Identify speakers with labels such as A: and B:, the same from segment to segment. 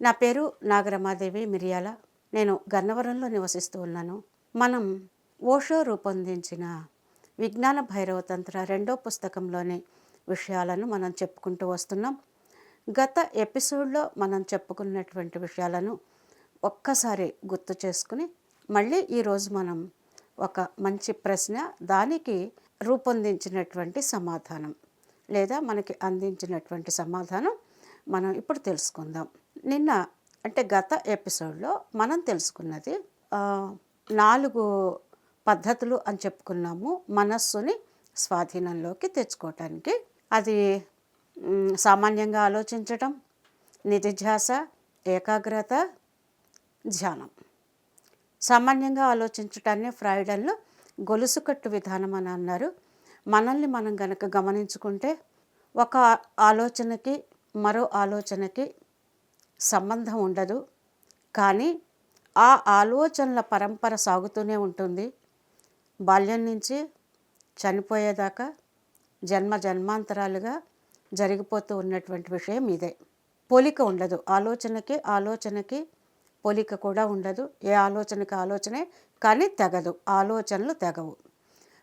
A: నా పేరు నాగరమాదేవి మిరియాల. నేను గన్నవరంలో నివసిస్తూ ఉన్నాను. మనం ఓషో రూపొందించిన విజ్ఞాన భైరవ తంత్ర రెండో పుస్తకంలోని విషయాలను మనం చెప్పుకుంటూ వస్తున్నాం. గత ఎపిసోడ్లో మనం చెప్పుకున్నటువంటి విషయాలను ఒక్కసారి గుర్తు చేసుకుని మళ్ళీ ఈరోజు మనం ఒక మంచి ప్రశ్న దానికి రూపొందించినటువంటి సమాధానం లేదా మనకి అందించినటువంటి సమాధానం మనం ఇప్పుడు తెలుసుకుందాం. నిన్న అంటే గత ఎపిసోడ్లో మనం తెలుసుకున్నది నాలుగు పద్ధతులు అని చెప్పుకున్నాము మనస్సుని స్వాధీనంలోకి తెచ్చుకోవటానికి. అది సామాన్యంగా ఆలోచించటం నిధిధ్యాస ఏకాగ్రత ధ్యానం. సామాన్యంగా ఆలోచించటాన్ని ఫ్రాయిడన్లో గొలుసుకట్టు విధానం అని అన్నారు. మనల్ని మనం గనక గమనించుకుంటే ఒక ఆలోచనకి మరో ఆలోచనకి సంబంధం ఉండదు. కానీ ఆ ఆలోచనల పరంపర సాగుతూనే ఉంటుంది. బాల్యం నుంచి చనిపోయేదాకా జన్మ జన్మాంతరాలుగా జరిగిపోతూ ఉన్నటువంటి విషయం ఇదే. పోలిక ఉండదు. ఆలోచనకి ఆలోచనకి పోలిక కూడా ఉండదు. ఏ ఆలోచనకి ఆలోచనే కానీ తెగదు. ఆలోచనలు తెగవు.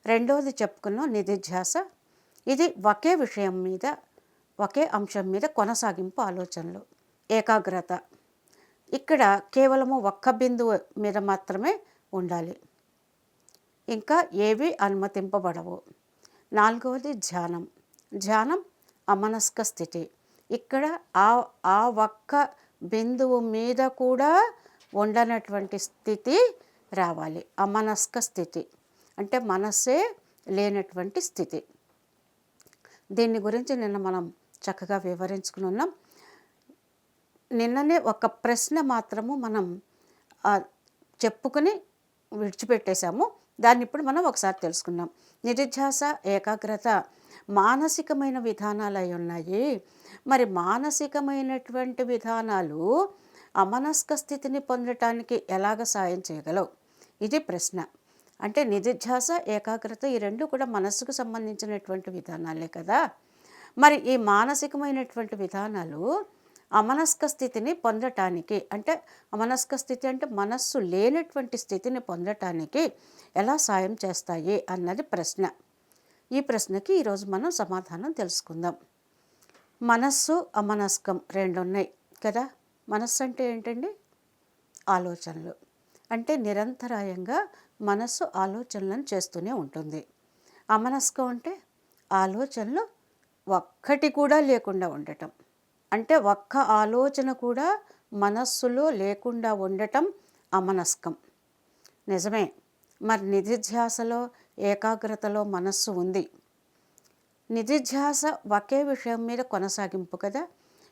A: రెండవది చెప్పుకున్నాం నిధిధ్యాస. ఇది ఒకే విషయం మీద ఒకే అంశం మీద కొనసాగింపు ఆలోచనలు. ఏకాగ్రత. ఇక్కడ కేవలము ఒక్క బిందువు మీద మాత్రమే ఉండాలి. ఇంకా ఏవి అనుమతింపబడవు. నాలుగవది ధ్యానం. ధ్యానం అమనస్క స్థితి. ఇక్కడ ఆ ఆ ఒక్క బిందువు మీద కూడా ఉండనటువంటి స్థితి రావాలి. అమనస్క స్థితి. అంటే మనస్సే లేనటువంటి స్థితి. దీని గురించి నిన్న మనం చక్కగా వివరించుకుని ఉన్నాం. నిన్ననే ఒక ప్రశ్న మాత్రము మనం చెప్పుకుని విడిచిపెట్టేశాము. దాన్ని ఇప్పుడు మనం ఒకసారి తెలుసుకుందాం. నిధిధ్యాస ఏకాగ్రత మానసికమైన విధానాలు అయి ఉన్నాయి. మరి మానసికమైనటువంటి విధానాలు అమనస్క స్థితిని పొందటానికి ఎలాగ సాయం చేయగలవు? ఇది ప్రశ్న. అంటే నిధిధ్యాస ఏకాగ్రత ఈ రెండు కూడా మనస్సుకు సంబంధించినటువంటి విధానాలే కదా. మరి ఈ మానసికమైనటువంటి విధానాలు అమనస్క స్థితిని పొందటానికి అంటే అమనస్క స్థితి అంటే మనస్సు లేనటువంటి స్థితిని పొందటానికి ఎలా సాయం చేస్తాయి అన్నది ప్రశ్న. ఈ ప్రశ్నకి ఈరోజు మనం సమాధానం తెలుసుకుందాం. మనస్సు అమనస్కం రెండు ఉన్నాయి కదా. మనస్సు అంటే ఏంటండి? ఆలోచనలు. అంటే నిరంతరాయంగా మనస్సు ఆలోచనలను చేస్తూనే ఉంటుంది. అమనస్కం అంటే ఆలోచనలు ఒక్కటి కూడా లేకుండా ఉండటం. అంటే ఒక్క ఆలోచన కూడా మనస్సులో లేకుండా ఉండటం అమనస్కం. నిజమే. మరి నిధిధ్యాసలో ఏకాగ్రతలో మనస్సు ఉంది. నిధిధ్యాస ఒకే విషయం మీద కొనసాగింపు కదా?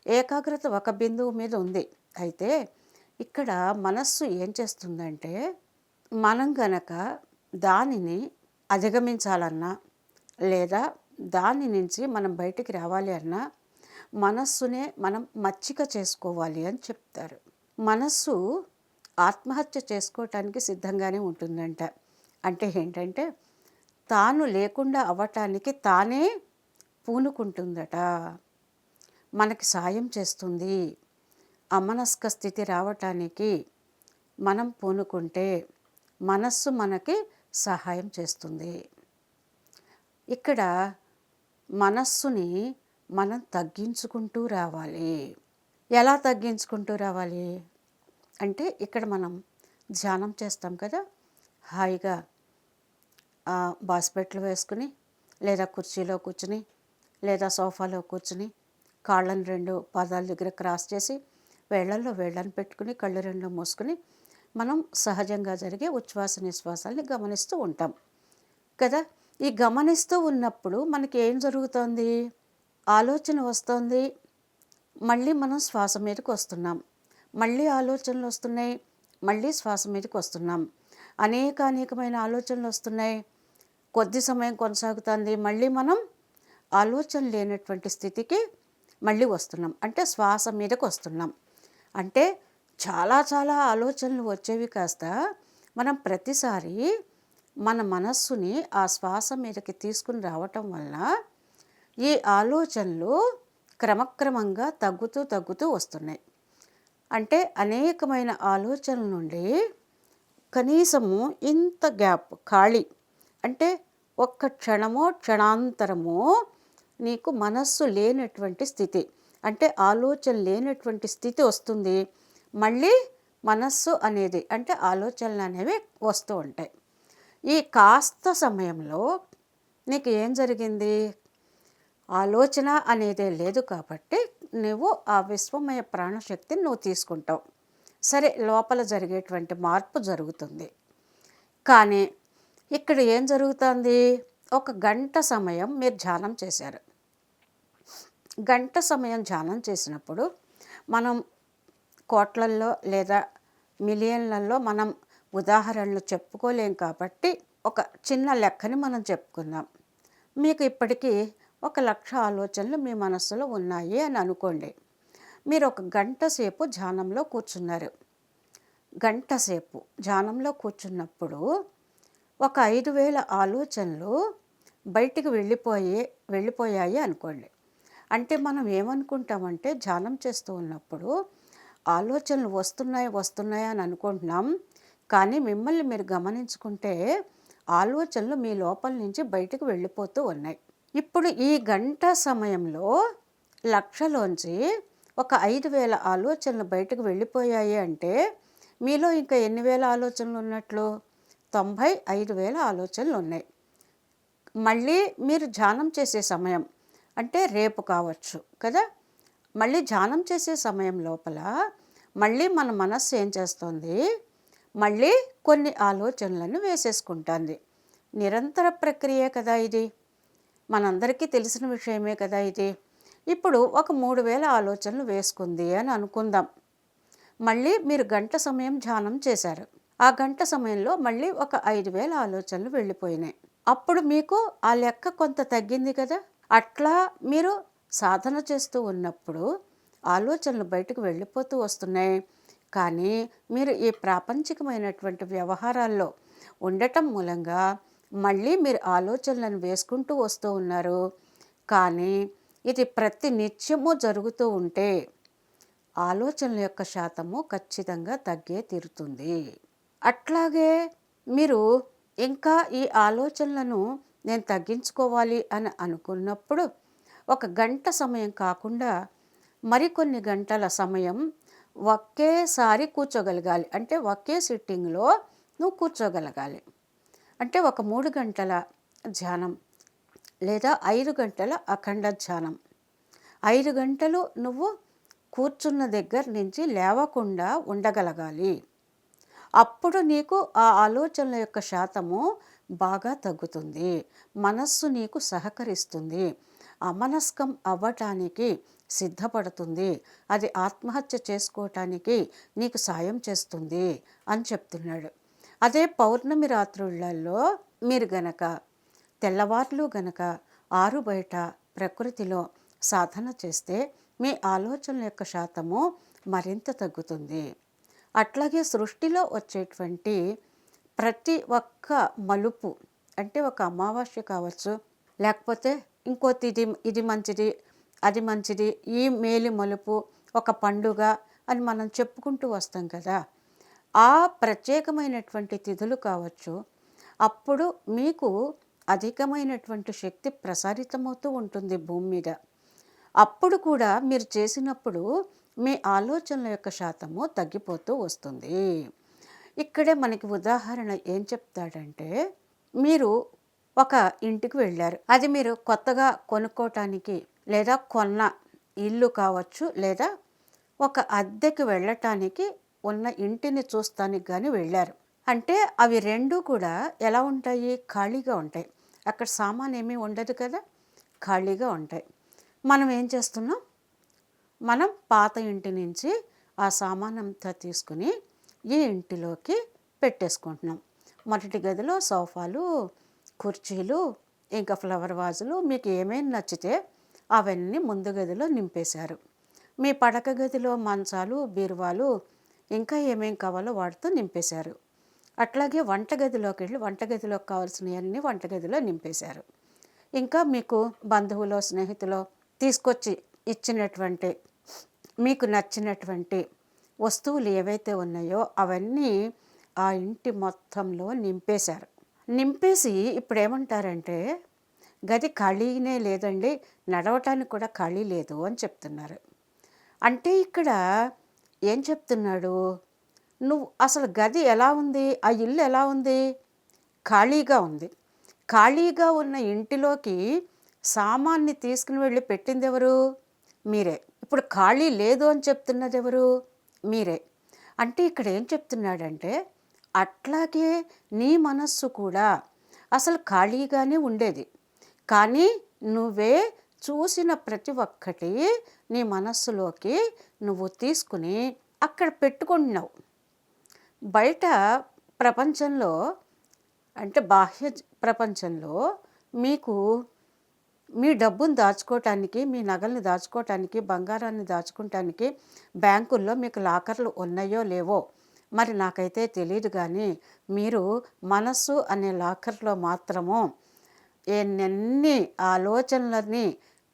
A: ఏకాగ్రత ఒక బిందువు మీద ఉంది. అయితే ఇక్కడ మనస్సు ఏం చేస్తుందంటే మనం గనక దానిని అధిగమించాలన్నా లేదా దాని నుంచి మనం బయటికి రావాలి అన్నా మనస్సునే మనం మచ్చిక చేసుకోవాలి అని చెప్తారు. మనస్సు ఆత్మహత్య చేసుకోవటానికి సిద్ధంగానే ఉంటుందంట. అంటే ఏంటంటే తాను లేకుండా అవ్వటానికి తానే పూనుకుంటుందట. మనకి సాయం చేస్తుంది. అమనస్క స్థితి రావటానికి మనం పూనుకుంటే మనస్సు మనకి సహాయం చేస్తుంది. ఇక్కడ మనస్సుని మనం తగ్గించుకుంటూ రావాలి. ఎలా తగ్గించుకుంటూ రావాలి? అంటే ఇక్కడ మనం ధ్యానం చేస్తాం కదా? హాయిగా బాస్పెట్లు వేసుకుని లేదా కుర్చీలో కూర్చుని లేదా సోఫాలో కూర్చుని కాళ్ళను రెండు పాదాల దగ్గర క్రాస్ చేసి వేళ్ళలో వేళ్ళను పెట్టుకుని కళ్ళు రెండు మూసుకుని మనం సహజంగా జరిగే ఉచ్ఛ్వాస నిశ్వాసాలని గమనిస్తూ ఉంటాం. కదా? ఈ గమనిస్తూ ఉన్నప్పుడు మనకి ఏం జరుగుతోంది? ఆలోచన వస్తుంది. మళ్ళీ మనం శ్వాస మీదకి వస్తున్నాం. మళ్ళీ ఆలోచనలు వస్తున్నాయి. మళ్ళీ శ్వాస మీదకి వస్తున్నాం. అనేక అనేకమైన ఆలోచనలు వస్తున్నాయి. కొద్ది సమయం కొనసాగుతుంది. మళ్ళీ మనం ఆలోచన లేనటువంటి స్థితికి మళ్ళీ వస్తున్నాం. అంటే శ్వాస మీదకి వస్తున్నాం. అంటే చాలా చాలా ఆలోచనలు వచ్చేవి కాస్త మనం ప్రతిసారి మన మనస్సుని ఆ శ్వాస మీదకి తీసుకుని రావటం వల్ల ఈ ఆలోచనలు క్రమక్రమంగా తగ్గుతూ తగ్గుతూ వస్తున్నాయి. అంటే అనేకమైన ఆలోచనల నుండి కనీసము ఇంత గ్యాప్ ఖాళీ. అంటే ఒక్క క్షణమో క్షణాంతరమో నీకు మనస్సు లేనటువంటి స్థితి. అంటే ఆలోచన లేనటువంటి స్థితి వస్తుంది. మళ్ళీ మనస్సు అనేది అంటే ఆలోచనలు అనేవి వస్తూ ఉంటాయి. ఈ కాస్త సమయంలో నీకు ఏం జరిగింది? ఆలోచన అనేదే లేదు కాబట్టి నువ్వు ఆ విశ్వమయ ప్రాణశక్తిని నువ్వు తీసుకుంటావు. సరే లోపల జరిగేటువంటి మార్పు జరుగుతుంది. కానీ ఇక్కడ ఏం జరుగుతుంది? ఒక గంట సమయం మీరు ధ్యానం చేశారు. గంట సమయం ధ్యానం చేసినప్పుడు మనం కోట్లల్లో లేదా మిలియన్లలో మనం ఉదాహరణలు చెప్పుకోలేం కాబట్టి ఒక చిన్న లెక్కని మనం చెప్పుకుందాం. మీకు ఇప్పటికీ ఒక లక్ష ఆలోచనలు మీ మనస్సులో ఉన్నాయి అని అనుకోండి. మీరు ఒక గంట సేపు ధ్యానంలో కూర్చున్నారు. గంట సేపు ధ్యానంలో కూర్చున్నప్పుడు ఒక ఐదు వేల ఆలోచనలు బయటికి వెళ్ళిపోయే వెళ్ళిపోయాయి అనుకోండి. అంటే మనం ఏమనుకుంటామంటే ధ్యానం చేస్తూ ఉన్నప్పుడు ఆలోచనలు వస్తున్నాయి వస్తున్నాయి అని అనుకుంటున్నాం. కానీ మిమ్మల్ని మీరు గమనించుకుంటే ఆలోచనలు మీ లోపల నుంచి బయటకు వెళ్ళిపోతూ ఉన్నాయి. ఇప్పుడు ఈ గంట సమయంలో లక్షలోంచి ఒక ఐదు వేల ఆలోచనలు బయటకు వెళ్ళిపోయాయి అంటే మీలో ఇంకా ఎన్ని వేల ఆలోచనలు ఉన్నట్లు? తొంభై ఐదు వేల ఆలోచనలు ఉన్నాయి. మళ్ళీ మీరు ధ్యానం చేసే సమయం అంటే రేపు కావచ్చు కదా? మళ్ళీ ధ్యానం చేసే సమయం లోపల మళ్ళీ మన మనస్సు ఏం చేస్తుంది? మళ్ళీ కొన్ని ఆలోచనలను వేసేసుకుంటుంది. నిరంతర ప్రక్రియ కదా ఇది. మనందరికీ తెలిసిన విషయమే కదా ఇది. ఇప్పుడు ఒక మూడు వేల ఆలోచనలు వేసుకుంది అని అనుకుందాం. మళ్ళీ మీరు గంట సమయం ధ్యానం చేశారు. ఆ గంట సమయంలో మళ్ళీ ఒక ఐదు వేల ఆలోచనలు వెళ్ళిపోయినాయి. అప్పుడు మీకు ఆ లెక్క కొంత తగ్గింది కదా. అట్లా మీరు సాధన చేస్తూ ఉన్నప్పుడు ఆలోచనలు బయటకు వెళ్ళిపోతూ వస్తున్నాయి. కానీ మీరు ఈ ప్రాపంచికమైనటువంటి వ్యవహారాల్లో ఉండటం మూలంగా మళ్ళీ మీరు ఆలోచనలను వేసుకుంటూ వస్తూ ఉన్నారు. కానీ ఇది ప్రతి నిత్యము జరుగుతూ ఉంటే ఆలోచనల యొక్క శాతము ఖచ్చితంగా తగ్గే తీరుతుంది. అట్లాగే మీరు ఇంకా ఈ ఆలోచనలను నేను తగ్గించుకోవాలి అని అనుకున్నప్పుడు ఒక గంట సమయం కాకుండా మరికొన్ని గంటల సమయం ఒకేసారి కూర్చోగలగాలి. అంటే ఒకే సిట్టింగ్లో నువ్వు కూర్చోగలగాలి. అంటే ఒక మూడు గంటల ధ్యానం లేదా ఐదు గంటల అఖండ ధ్యానం. ఐదు గంటలు నువ్వు కూర్చున్న దగ్గర నుంచి లేవకుండా ఉండగలగాలి. అప్పుడు నీకు ఆ ఆలోచనల యొక్క శాతము బాగా తగ్గుతుంది. మనస్సు నీకు సహకరిస్తుంది. అమనస్కం అవ్వటానికి సిద్ధపడుతుంది. అది ఆత్మహత్య చేసుకోవటానికి నీకు సాయం చేస్తుంది అని చెప్తున్నాడు. అదే పౌర్ణమి రాత్రులలో మీరు గనక తెల్లవార్లు గనక ఆరు బయట ప్రకృతిలో సాధన చేస్తే మీ ఆలోచనల యొక్క శాతము మరింత తగ్గుతుంది. అట్లాగే సృష్టిలో వచ్చేటువంటి ప్రతి ఒక్క మలుపు అంటే ఒక అమావాస్య కావచ్చు లేకపోతే ఇంకోటి ఇది ఇది మంచిది అది మంచిది ఈ మేలి మలుపు ఒక పండుగ అని మనం చెప్పుకుంటూ వస్తాం కదా. ఆ ప్రత్యేకమైనటువంటి తిథులు కావచ్చు అప్పుడు మీకు అధికమైనటువంటి శక్తి ప్రసారితమవుతూ ఉంటుంది భూమి మీద. అప్పుడు కూడా మీరు చేసినప్పుడు మీ ఆలోచనల యొక్క శాతము తగ్గిపోతూ వస్తుంది. ఇక్కడే మనకి ఉదాహరణ ఏం చెప్తాడంటే మీరు ఒక ఇంటికి వెళ్ళారు. అది మీరు కొత్తగా కొనుక్కోవటానికి లేదా కొన్న ఇల్లు కావచ్చు లేదా ఒక అద్దెకి వెళ్ళటానికి ఉన్న ఇంటిని చూస్తానికి కానీ వెళ్ళారు. అంటే అవి రెండు కూడా ఎలా ఉంటాయి? ఖాళీగా ఉంటాయి. అక్కడ సామాన్ ఏమీ ఉండదు కదా? ఖాళీగా ఉంటాయి. మనం ఏం చేస్తున్నాం? మనం పాత ఇంటి నుంచి ఆ సామాన్ అంతా తీసుకుని ఈ ఇంటిలోకి పెట్టేసుకుంటున్నాం. మొదటి గదిలో సోఫాలు కుర్చీలు ఇంకా ఫ్లవర్ వాజులు మీకు ఏమేమి నచ్చితే అవన్నీ ముందు గదిలో నింపేశారు. మీ పడక గదిలో మంచాలు బీరువాలు ఇంకా ఏమేం కావాలో వాటితో నింపేశారు. అట్లాగే వంటగదిలోకి వెళ్ళి వంటగదిలోకి కావాల్సినవన్నీ వంటగదిలో నింపేశారు. ఇంకా మీకు బంధువులో స్నేహితులో తీసుకొచ్చి ఇచ్చినటువంటి మీకు నచ్చినటువంటి వస్తువులు ఏవైతే ఉన్నాయో అవన్నీ ఆ ఇంటి మొత్తంలో నింపేశారు. నింపేసి ఇప్పుడు ఏమంటారంటే గది ఖాళీనే లేదండి నడవటానికి కూడా ఖాళీ లేదు అని చెప్తున్నారు. అంటే ఇక్కడ ఏం చెప్తున్నాడు? నువ్వు అసలు గది ఎలా ఉంది? ఆ ఇల్లు ఎలా ఉంది? ఖాళీగా ఉంది. ఖాళీగా ఉన్న ఇంటిలోకి సామాన్ని తీసుకుని వెళ్ళి పెట్టింది ఎవరు మీరే. ఇప్పుడు ఖాళీ లేదు అని చెప్తున్నది ఎవరు మీరే. అంటే ఇక్కడ ఏం చెప్తున్నాడంటే అట్లాగే నీ మనస్సు కూడా అసలు ఖాళీగానే ఉండేది. కానీ నువ్వే చూసిన ప్రతి ఒక్కటి నీ మనస్సులోకి నువ్వు తీసుకుని అక్కడ పెట్టుకుంటున్నావు. బయట ప్రపంచంలో అంటే బాహ్య ప్రపంచంలో మీకు మీ డబ్బును దాచుకోవటానికి మీ నగల్ని దాచుకోవటానికి బంగారాన్ని దాచుకోవటానికి బ్యాంకుల్లో మీకు లాకర్లు ఉన్నాయో లేవో మరి నాకైతే తెలియదు కానీ మీరు మనస్సు అనే లాకర్లో మాత్రము ఎన్ని ఆలోచనలని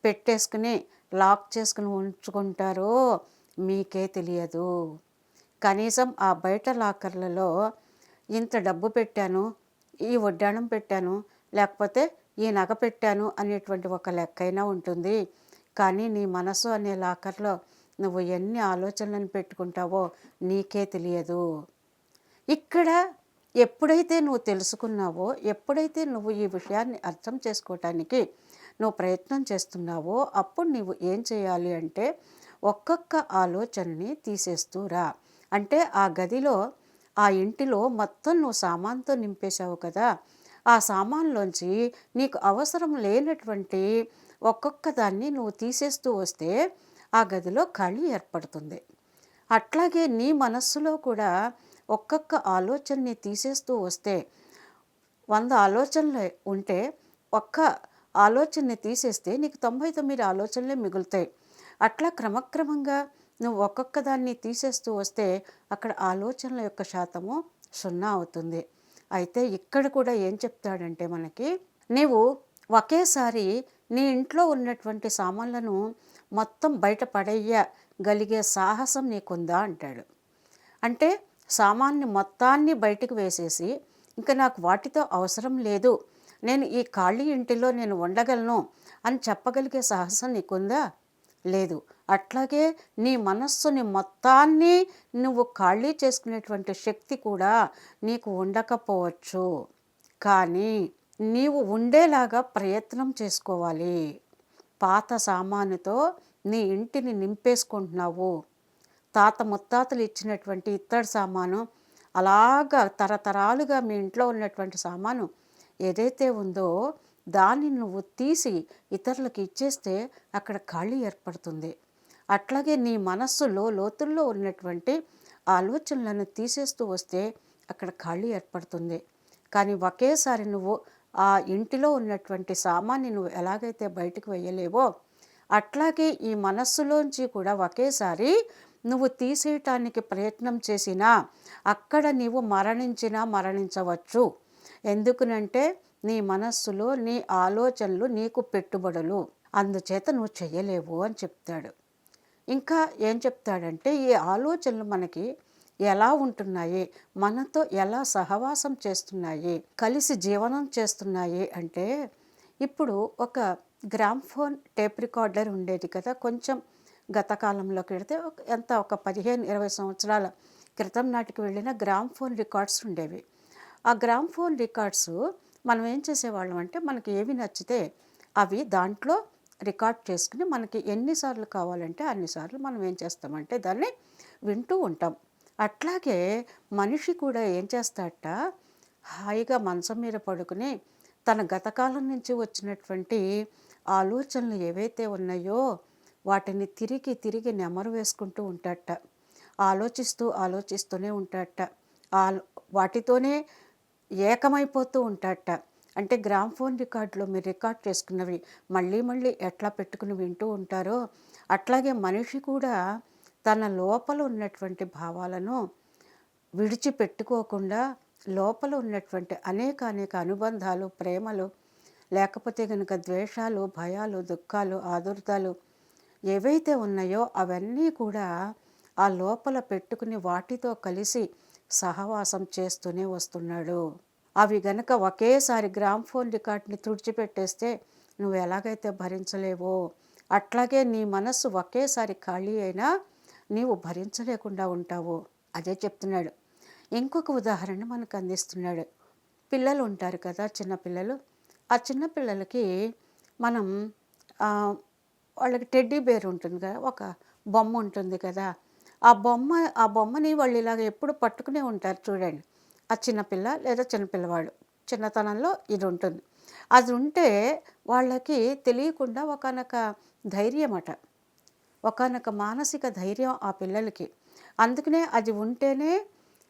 A: పెట్టేసుకుని లాక్ చేసుకుని ఉంచుకుంటారో మీకే తెలియదు. కనీసం ఆ బయట లాకర్లలో ఇంత డబ్బు పెట్టాను ఈ వడ్డాణం పెట్టాను లేకపోతే ఈ నగ పెట్టాను అనేటువంటి ఒక లెక్కైనా ఉంటుంది. కానీ నీ మనసు అనే లాకర్లో నువ్వు ఎన్ని ఆలోచనలను పెట్టుకుంటావో నీకే తెలియదు. ఇక్కడ ఎప్పుడైతే నువ్వు తెలుసుకున్నావో ఎప్పుడైతే నువ్వు ఈ విషయాన్ని అర్థం చేసుకోవటానికి నువ్వు ప్రయత్నం చేస్తున్నావో అప్పుడు నువ్వు ఏం చేయాలి అంటే ఒక్కొక్క ఆలోచనని తీసేస్తూ రా. అంటే ఆ గదిలో ఆ ఇంటిలో మొత్తం నువ్వు సామాన్తో నింపేశావు కదా. ఆ సామాన్లోంచి నీకు అవసరం లేనటువంటి ఒక్కొక్క దాన్ని నువ్వు తీసేస్తూ వస్తే ఆ గదిలో ఖాళీ ఏర్పడుతుంది. అట్లాగే నీ మనస్సులో కూడా ఒక్కొక్క ఆలోచనని తీసేస్తూ వస్తే వంద ఆలోచనలు ఉంటే ఒక్క ఆలోచనని తీసేస్తే నీకు తొంభై తొమ్మిది ఆలోచనలే మిగులుతాయి. అట్లా క్రమక్రమంగా నువ్వు ఒక్కొక్క దాన్ని తీసేస్తూ వస్తే అక్కడ ఆలోచనల యొక్క శాతము సున్నా అవుతుంది. అయితే ఇక్కడ కూడా ఏం చెప్తాడంటే మనకి నీవు ఒకేసారి నీ ఇంట్లో ఉన్నటువంటి సామాన్లను మొత్తం బయట పడేయగలిగే సాహసం నీకుందా అంటాడు. అంటే సామాన్ని మొత్తాన్ని బయటకు వేసేసి ఇంకా నాకు వాటితో అవసరం లేదు నేను ఈ ఖాళీ ఇంటిలో నేను ఉండగలను అని చెప్పగలిగే సాహసం నీకుందా? లేదు. అట్లాగే నీ మనస్సుని మొత్తాన్ని నువ్వు ఖాళీ చేసుకునేటువంటి శక్తి కూడా నీకు ఉండకపోవచ్చు. కానీ నీవు ఉండేలాగా ప్రయత్నం చేసుకోవాలి. పాత సామానుతో నీ ఇంటిని నింపేసుకుంటున్నావు. తాత ముత్తాతలు ఇచ్చినటువంటి ఇత్తడి సామాను అలాగా తరతరాలుగా మీ ఇంట్లో ఉన్నటువంటి సామాను ఏదైతే ఉందో దాన్ని నువ్వు తీసి ఇతరులకు ఇచ్చేస్తే అక్కడ ఖాళీ ఏర్పడుతుంది. అట్లాగే నీ మనస్సులో లోతుల్లో ఉన్నటువంటి ఆలోచనలను తీసేస్తూ వస్తే అక్కడ ఖాళీ ఏర్పడుతుంది. కానీ ఒకేసారి నువ్వు ఆ ఇంటిలో ఉన్నటువంటి సామాన్ని నువ్వు ఎలాగైతే బయటకు వేయలేవో అట్లాగే ఈ మనస్సులోంచి కూడా ఒకేసారి నువ్వు తీసేయటానికి ప్రయత్నం చేసినా అక్కడ నీవు మరణించినా మరణించవచ్చు. ఎందుకునంటే నీ మనస్సులో నీ ఆలోచనలు నీకు పెట్టుబడులు. అందుచేత నువ్వు చెయ్యలేవు అని చెప్తాడు. ఇంకా ఏం చెప్తాడంటే ఈ ఆలోచనలు మనకి ఎలా ఉంటున్నాయి? మనతో ఎలా సహవాసం చేస్తున్నాయి? కలిసి జీవనం చేస్తున్నాయి అంటే ఇప్పుడు ఒక గ్రామ్ఫోన్ టేప్ రికార్డర్ ఉండేది కదా కొంచెం గత కాలంలోకి వెళితే ఒక- ఎంత ఒక పదిహేను ఇరవై సంవత్సరాల క్రితం నాటికి వెళ్ళిన గ్రామ్ఫోన్ రికార్డ్స్ ఉండేవి. ఆ గ్రామ్ఫోన్ రికార్డ్స్ మనం ఏం చేసేవాళ్ళం అంటే మనకి ఏవి నచ్చితే అవి దాంట్లో రికార్డ్ చేసుకుని మనకి ఎన్నిసార్లు కావాలంటే అన్నిసార్లు మనం ఏం చేస్తామంటే దాన్ని వింటూ ఉంటాం. అట్లాగే మనిషి కూడా ఏం చేస్తాడట? హాయిగా మంచం మీద పడుకుని తన గతకాలం నుంచి వచ్చినటువంటి ఆలోచనలు ఏవైతే ఉన్నాయో వాటిని తిరిగి తిరిగి నెమరు వేసుకుంటూ ఉంటాడట. ఆలోచిస్తూ ఆలోచిస్తూనే ఉంటాట ఆ వాటితోనే ఏకమైపోతూ ఉంటాడట. అంటే గ్రామ్ఫోన్ రికార్డులో మీరు రికార్డ్ చేసుకున్నవి మళ్ళీ మళ్ళీ ఎట్లా పెట్టుకుని వింటూ ఉంటారో అట్లాగే మనిషి కూడా తన లోపల ఉన్నటువంటి భావాలను విడిచిపెట్టుకోకుండా లోపల ఉన్నటువంటి అనేక అనేక అనుబంధాలు ప్రేమలు లేకపోతే కనుక ద్వేషాలు భయాలు దుఃఖాలు ఆదుర్తాలు ఏవైతే ఉన్నాయో అవన్నీ కూడా ఆ లోపల పెట్టుకుని వాటితో కలిసి సహవాసం చేస్తూనే వస్తున్నాడు. అవి గనక ఒకేసారి గ్రామ్ఫోన్ రికార్డ్ని తుడిచిపెట్టేస్తే నువ్వు ఎలాగైతే భరించలేవో అట్లాగే నీ మనస్సు ఒకేసారి ఖాళీ అయినా నీవు భరించలేకుండా ఉంటావు. అదే చెప్తున్నాడు. ఇంకొక ఉదాహరణ మనకు అందిస్తున్నాడు. పిల్లలు ఉంటారు కదా చిన్నపిల్లలు ఆ చిన్నపిల్లలకి మనం వాళ్ళకి టెడ్డీ బేర్ ఉంటుంది కదా ఒక బొమ్మ ఉంటుంది కదా ఆ బొమ్మ ఆ బొమ్మని వాళ్ళు ఇలాగ ఎప్పుడు పట్టుకునే ఉంటారు చూడండి. ఆ చిన్నపిల్ల లేదా చిన్నపిల్లవాడు చిన్నతనంలో ఇది ఉంటుంది. అది ఉంటే వాళ్ళకి తెలియకుండా ఒకనొక ధైర్యం అట ఒకనొక మానసిక ధైర్యం ఆ పిల్లలకి. అందుకనే అది ఉంటేనే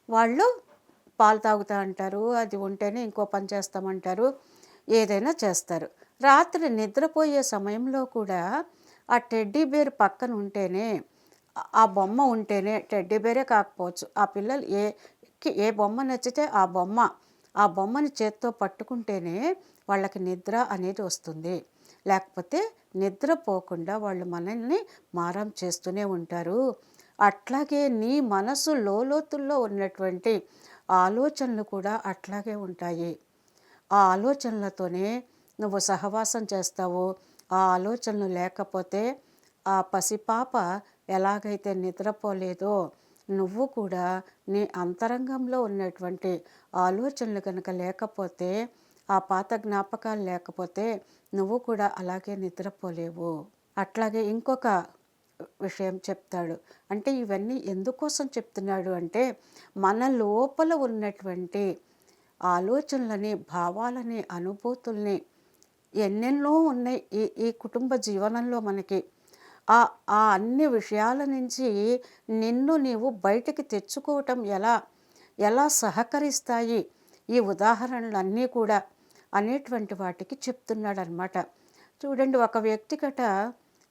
A: వాళ్ళు పాలు తాగుతా అంటారు అది ఉంటేనే ఇంకో పని చేస్తామంటారు ఏదైనా చేస్తారు. రాత్రి నిద్రపోయే సమయంలో కూడా ఆ టెడ్డీ బేర్ పక్కన ఉంటేనే ఆ- బొమ్మ ఉంటేనే టెడ్డీ బేరే కాకపోవచ్చు. ఆ పిల్లలు ఏ ఏ బొమ్మ నచ్చితే ఆ బొమ్మ ఆ బొమ్మని చేత్తో పట్టుకుంటేనే వాళ్ళకి నిద్ర అనేది వస్తుంది. లేకపోతే నిద్రపోకుండా వాళ్ళు మనల్ని మారం చేస్తూనే ఉంటారు. అట్లాగే నీ మనసు లోతుల్లో ఉన్నటువంటి ఆలోచనలు కూడా అట్లాగే ఉంటాయి. ఆ ఆలోచనలతోనే నువ్వు సహవాసం చేస్తావు. ఆ ఆలోచనలు లేకపోతే ఆ పసిపాప ఎలాగైతే నిద్రపోలేదో నువ్వు కూడా నీ అంతరంగంలో ఉన్నటువంటి ఆలోచనలు కనుక లేకపోతే ఆ పాత జ్ఞాపకాలు లేకపోతే నువ్వు కూడా అలాగే నిద్రపోలేవు. అట్లాగే ఇంకొక విషయం చెప్తాడు. అంటే ఇవన్నీ ఎందుకోసం చెప్తున్నాడు అంటే మన లోపల ఉన్నటువంటి ఆలోచనలని భావాలని అనుభూతుల్ని ఎన్నెన్నో ఉన్నాయి ఈ ఈ కుటుంబ జీవనంలో మనకి. ఆ ఆ అన్ని విషయాల నుంచి నిన్ను నీవు బయటికి తెచ్చుకోవటం ఎలా? ఎలా సహకరిస్తాయి ఈ ఉదాహరణలన్నీ కూడా అనేటువంటి వాటికి చెప్తున్నాడు అనమాట చూడండి ఒక వ్యక్తి గట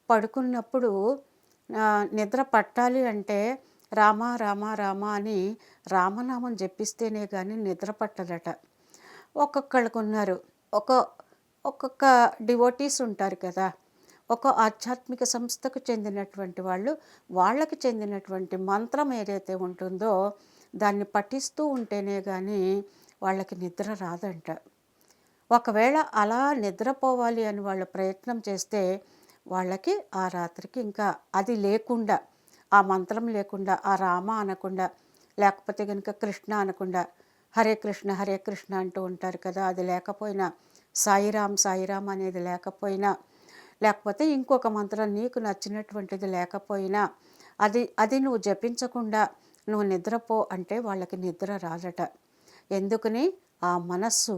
A: పడుకున్నప్పుడు నిద్ర పట్టాలి అంటే రామ రామ రామ అని రామనామం జపిస్తేనే కానీ నిద్ర పట్టదట. ఒక్కొక్కళ్ళకు ఉన్నారు ఒక ఒక్కొక్క డివోటీస్ ఉంటారు కదా ఒక ఆధ్యాత్మిక సంస్థకు చెందినటువంటి వాళ్ళు వాళ్ళకి చెందినటువంటి మంత్రం ఏదైతే ఉంటుందో దాన్ని పఠిస్తూ ఉంటేనే కానీ వాళ్ళకి నిద్ర రాదంట. ఒకవేళ అలా నిద్రపోవాలి అని వాళ్ళు ప్రయత్నం చేస్తే వాళ్ళకి ఆ రాత్రికి ఇంకా అది లేకుండా ఆ మంత్రం లేకుండా ఆ రామ అనకుండా లేకపోతే కనుక కృష్ణ అనకుండా హరే కృష్ణ హరే కృష్ణ అంటూ ఉంటారు కదా అది లేకపోయినా సాయిరామ్ సాయిరామ్ అనేది లేకపోయినా లేకపోతే ఇంకొక మంత్రం నీకు నచ్చినటువంటిది లేకపోయినా అది అది నువ్వు జపించకుండా నువ్వు నిద్రపో అంటే వాళ్ళకి నిద్ర రాదట. ఎందుకని? ఆ మనస్సు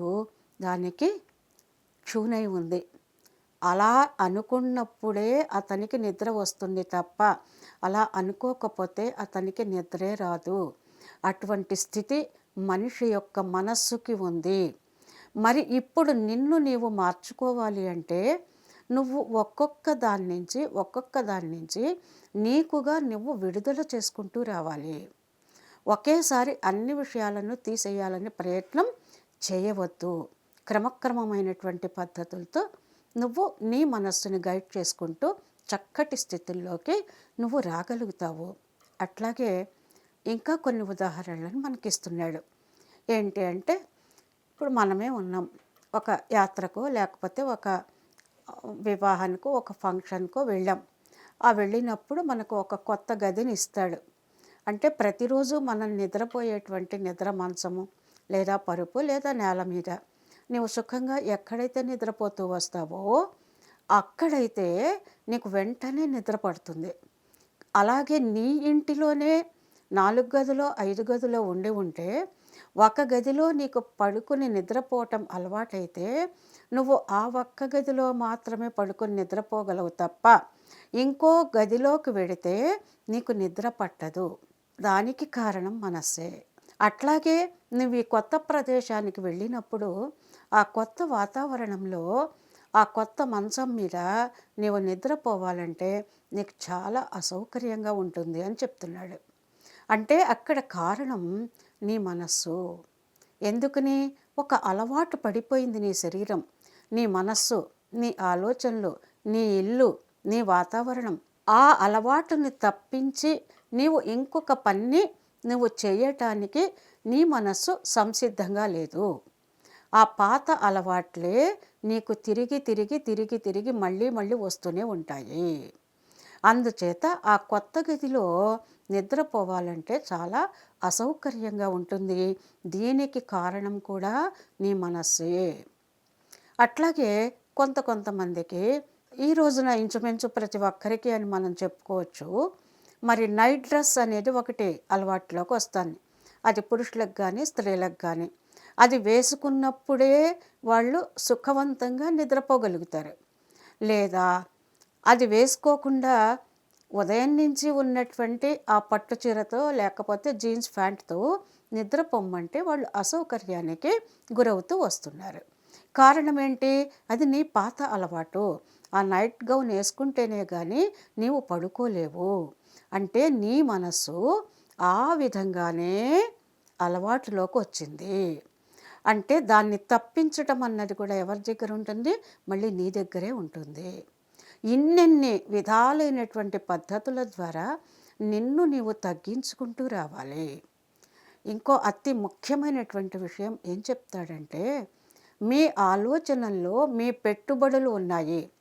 A: దానికి క్షూణై ఉంది. అలా అనుకున్నప్పుడే అతనికి నిద్ర వస్తుంది తప్ప అలా అనుకోకపోతే అతనికి నిద్రే రాదు. అటువంటి స్థితి మనిషి యొక్క మనస్సుకి ఉంది. మరి ఇప్పుడు నిన్ను నీవు మార్చుకోవాలి అంటే నువ్వు ఒక్కొక్క దాని నుంచి ఒక్కొక్క దాని నుంచి నీకుగా నువ్వు విడుదల చేసుకుంటూ రావాలి. ఒకేసారి అన్ని విషయాలను తీసేయాలనే ప్రయత్నం చేయవద్దు. క్రమక్రమమైనటువంటి పద్ధతులతో నువ్వు నీ మనస్సుని గైడ్ చేసుకుంటూ చక్కటి స్థితుల్లోకి నువ్వు రాగలుగుతావు. అట్లాగే ఇంకా కొన్ని ఉదాహరణలను మనకిస్తున్నాడు. ఏంటి అంటే ఇప్పుడు మనమే ఉన్నాం. ఒక యాత్రకు లేకపోతే ఒక వివాహానికో ఒక ఫంక్షన్కో వెళ్ళాం. ఆ వెళ్ళినప్పుడు మనకు ఒక కొత్త గదిని ఇస్తాడు అంటే ప్రతిరోజు మనం నిద్రపోయేటువంటి నిద్ర మంచము లేదా పరుపు లేదా నేల మీద. నీవు సుఖంగా ఎక్కడైతే నిద్రపోతూ వస్తావో అక్కడైతే నీకు వెంటనే నిద్ర పడుతుంది. అలాగే నీ ఇంటిలోనే నాలుగు గదిలో ఐదు గదిలో ఉండి ఉంటే ఒక గదిలో నీకు పడుకుని నిద్రపోవటం అలవాటైతే నువ్వు ఆ ఒక్క గదిలో మాత్రమే పడుకుని నిద్రపోగలవు తప్ప ఇంకో గదిలోకి వెడితే నీకు నిద్ర పట్టదు. దానికి కారణం మనస్సే. అట్లాగే నువ్వు ఈ కొత్త ప్రదేశానికి వెళ్ళినప్పుడు ఆ కొత్త వాతావరణంలో ఆ కొత్త మంచం మీద నీవు నిద్రపోవాలంటే నీకు చాలా అసౌకర్యంగా ఉంటుంది అని చెప్తున్నాడు. అంటే అక్కడ కారణం నీ మనస్సు. ఎందుకని? ఒక అలవాటు పడిపోయింది నీ శరీరం. నీ మనస్సు నీ ఆలోచనలు నీ ఇల్లు నీ వాతావరణం. ఆ అలవాటుని తప్పించి నీవు ఇంకొక పని నువ్వు చేయటానికి నీ మనస్సు సంసిద్ధంగా లేదు. ఆ పాత అలవాట్లే నీకు తిరిగి తిరిగి తిరిగి తిరిగి మళ్ళీ మళ్ళీ వస్తూనే ఉంటాయి. అందుచేత ఆ కొత్త గదిలో నిద్రపోవాలంటే చాలా అసౌకర్యంగా ఉంటుంది. దీనికి కారణం కూడా నీ మనస్సే. అట్లాగే కొంత కొంతమందికి ఈ రోజున ఇంచుమించు ప్రతి ఒక్కరికి అని మనం చెప్పుకోవచ్చు. మరి నైట్ డ్రెస్ అనేది ఒకటి అలవాటులోకి వస్తుంది. అది పురుషులకు కానీ స్త్రీలకు కానీ అది వేసుకున్నప్పుడే వాళ్ళు సుఖవంతంగా నిద్రపోగలుగుతారు. లేదా అది వేసుకోకుండా ఉదయం నుంచి ఉన్నటువంటి ఆ పట్టు చీరతో లేకపోతే జీన్స్ ప్యాంట్తో నిద్రపోమ్మంటే వాళ్ళు అసౌకర్యానికి గురవుతూ వస్తున్నారు. కారణం ఏంటి? అది నీ పాత అలవాటు. ఆ నైట్ గౌన్ వేసుకుంటేనే కానీ నీవు పడుకోలేవు. అంటే నీ మనస్సు ఆ విధంగానే అలవాటులోకి వచ్చింది. అంటే దాన్ని తప్పించటం అన్నది కూడా ఎవరి దగ్గర ఉంటుంది? మళ్ళీ నీ దగ్గరే ఉంటుంది. ఇన్నెన్ని విధాలైనటువంటి పద్ధతుల ద్వారా నిన్ను నీవు తగ్గించుకుంటూ రావాలి. ఇంకో అతి ముఖ్యమైనటువంటి విషయం ఏం చెప్తాడంటే మీ ఆలోచనల్లో మీ పెట్టుబడులు ఉన్నాయి.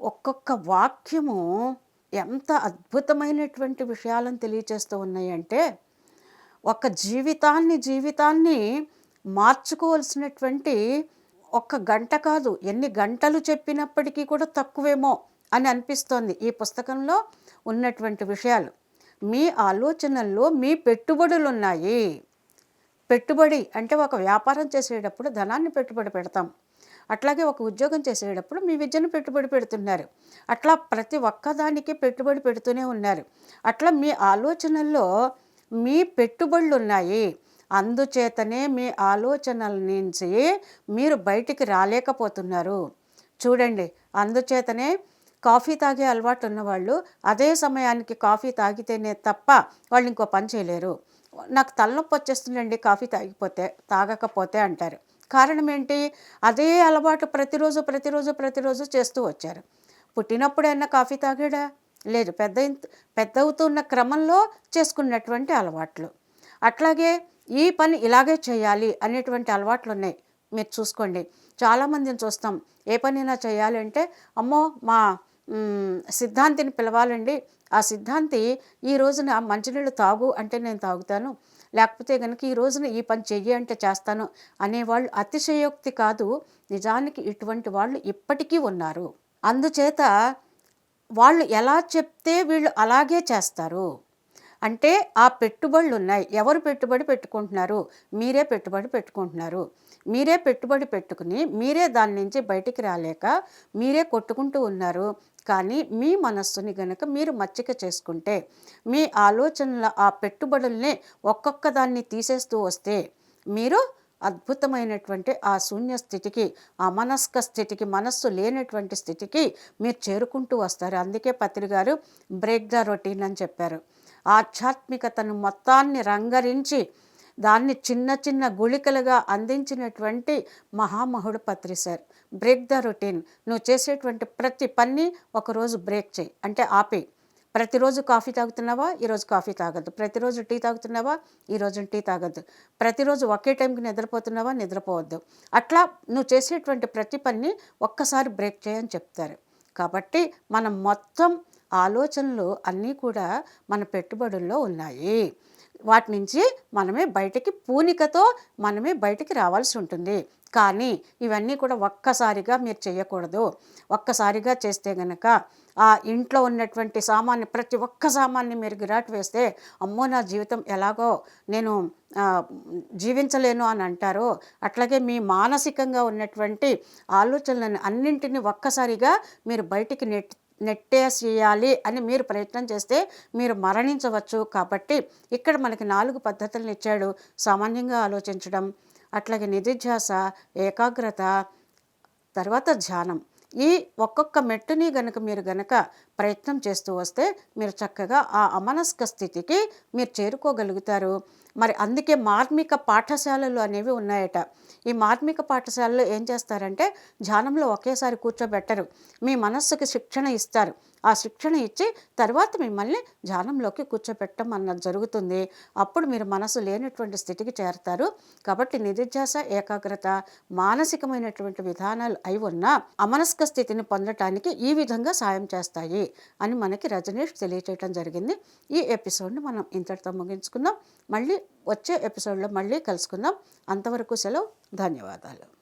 A: ఒక్కొక్క వాక్యము ఎంత అద్భుతమైనటువంటి విషయాలను తెలియచేస్తూ ఉన్నాయంటే ఒక జీవితాన్ని జీవితాన్ని మార్చుకోవాల్సినటువంటి ఒక్క గంట కాదు ఎన్ని గంటలు చెప్పినప్పటికీ కూడా తక్కువేమో అని అనిపిస్తోంది ఈ పుస్తకంలో ఉన్నటువంటి విషయాలు. మీ ఆలోచనల్లో మీ పెట్టుబడులు ఉన్నాయి పెట్టుబడి అంటే ఒక వ్యాపారం చేసేటప్పుడు ధనాన్ని పెట్టుబడి పెడతాం. అట్లాగే ఒక ఉద్యోగం చేసేటప్పుడు మీ విద్యను పెట్టుబడి పెడుతున్నారు. అట్లా ప్రతి ఒక్కదానికి పెట్టుబడి పెడుతూనే ఉన్నారు. అట్లా మీ ఆలోచనల్లో మీ పెట్టుబడులు ఉన్నాయి అందుచేతనే మీ ఆలోచనల నుంచి మీరు బయటికి రాలేకపోతున్నారు. చూడండి అందుచేతనే కాఫీ తాగే అలవాటు ఉన్నవాళ్ళు అదే సమయానికి కాఫీ తాగితేనే తప్ప వాళ్ళు ఇంకో పని చేయలేరు. నాకు తలనొప్పి వచ్చేస్తుందండి కాఫీ తాగిపోతే తాగకపోతే అంటారు. కారణం ఏంటి? అదే అలవాటు ప్రతిరోజు ప్రతిరోజు ప్రతిరోజు చేస్తూ వచ్చారు. పుట్టినప్పుడైనా కాఫీ తాగాడా? లేదు పెద్ద పెద్ద అవుతున్న క్రమంలో చేసుకున్నటువంటి అలవాట్లు. అట్లాగే ఈ పని ఇలాగే చేయాలి అనేటువంటి అలవాట్లు ఉన్నాయి మీరు చూసుకోండి. చాలామందిని చూస్తాం. ఏ పనైనా చేయాలంటే అమ్మో మా సిద్ధాంతిని పిలవాలండి. ఆ సిద్ధాంతి ఈ రోజున మంచినీళ్ళు తాగు అంటే నేను తాగుతాను. లేకపోతే కనుక ఈ రోజున ఈ పని చెయ్యి అంటే చేస్తాను అనేవాళ్ళు అతిశయోక్తి కాదు. నిజానికి ఇటువంటి వాళ్ళు ఇప్పటికీ ఉన్నారు. అందుచేత వాళ్ళు ఎలా చెప్తే వీళ్ళు అలాగే చేస్తారు? అంటే ఆ పెట్టుబడులు ఉన్నాయి ఎవరు పెట్టుబడి పెట్టుకుంటున్నారు? మీరే పెట్టుబడి పెట్టుకుంటున్నారు. మీరే పెట్టుబడి పెట్టుకుని మీరే దాని నుంచి బయటికి రాలేక మీరే కొట్టుకుంటూ ఉన్నారు. కానీ మీ మనస్సుని గనక మీరు మచ్చిక చేసుకుంటే మీ ఆలోచనల ఆ పెట్టుబడుల్ని ఒక్కొక్క దాన్ని తీసేస్తూ వస్తే మీరు అద్భుతమైనటువంటి ఆ శూన్య స్థితికి అమనస్క స్థితికి మనస్సు లేనటువంటి స్థితికి మీరు చేరుకుంటూ వస్తారు. అందుకే పత్రి గారు బ్రేక్ ద రొటీన్ అని చెప్పారు. ఆధ్యాత్మికతను మొత్తాన్ని రంగరించి దాన్ని చిన్న చిన్న గుళికలుగా అందించినటువంటి మహామహుడు Patri sir. Break the routine. నువ్వు చేసేటువంటి ప్రతి పని ఒకరోజు బ్రేక్ చేయి. అంటే ఆపే ప్రతిరోజు కాఫీ తాగుతున్నావా? ఈరోజు కాఫీ తాగద్దు. ప్రతిరోజు టీ తాగుతున్నావా? ఈరోజు టీ తాగద్దు. ప్రతిరోజు ఒకే టైంకి నిద్రపోతున్నావా? నిద్రపోవద్దు. అట్లా నువ్వు చేసేటువంటి ప్రతి పని ఒక్కసారి బ్రేక్ చేయని చెప్తారు. కాబట్టి మనం మొత్తం ఆలోచనలు అన్నీ కూడా మన పెట్టుబడుల్లో ఉన్నాయి. వాటి నుంచి మనమే బయటికి పూనికతో మనమే బయటికి రావాల్సి ఉంటుంది. కానీ ఇవన్నీ కూడా ఒక్కసారిగా మీరు చేయకూడదు. ఒక్కసారిగా చేస్తే గనక ఆ ఇంట్లో ఉన్నటువంటి సామాన్ని ప్రతి ఒక్క సామాన్ని మీరు గిరాట్ వేస్తే అమ్మో నా జీవితం ఎలాగో నేను జీవించలేను అని అంటారు. అట్లాగే మీ మానసికంగా ఉన్నటువంటి ఆలోచనలను అన్నింటినీ ఒక్కసారిగా మీరు బయటికి నెట్ నెట్టేసేయాలి అని మీరు ప్రయత్నం చేస్తే మీరు మరణించవచ్చు. కాబట్టి ఇక్కడ మనకి నాలుగు పద్ధతులను ఇచ్చాడు. సామాన్యంగా ఆలోచించడం అట్లాగే నిధిధ్యాస ఏకాగ్రత తర్వాత ధ్యానం. ఈ ఒక్కొక్క మెట్టుని గనక మీరు గనక ప్రయత్నం చేస్తూ వస్తే మీరు చక్కగా ఆ అమనస్క స్థితికి మీరు చేరుకోగలుగుతారు. మరి అందుకే మార్మిక పాఠశాలలు అనేవి ఉన్నాయట. ఈ మార్మిక పాఠశాలలో ఏం చేస్తారంటే ధ్యానంలో ఒకేసారి కూర్చోబెట్టరు. మీ మనస్సుకి శిక్షణ ఇస్తారు. ఆ శిక్షణ ఇచ్చి తర్వాత మిమ్మల్ని ధ్యానంలోకి కూర్చోబెట్టడం అన్నది జరుగుతుంది. అప్పుడు మీరు మనసు లేనటువంటి స్థితికి చేరతారు. కాబట్టి నిధిధ్యాస ఏకాగ్రత మానసికమైనటువంటి విధానాలు అయి ఉన్న అమనస్క స్థితిని పొందటానికి ఈ విధంగా సాయం చేస్తాయి. అని మనకి రజనీష్ తెలియచేయటం జరిగింది. ఈ ఎపిసోడ్ని మనం ఇంతటితో ముగించుకుందాం. మళ్ళీ వచ్చే ఎపిసోడ్లో మళ్ళీ కలుసుకుందాం. అంతవరకు సెలవు. ధన్యవాదాలు.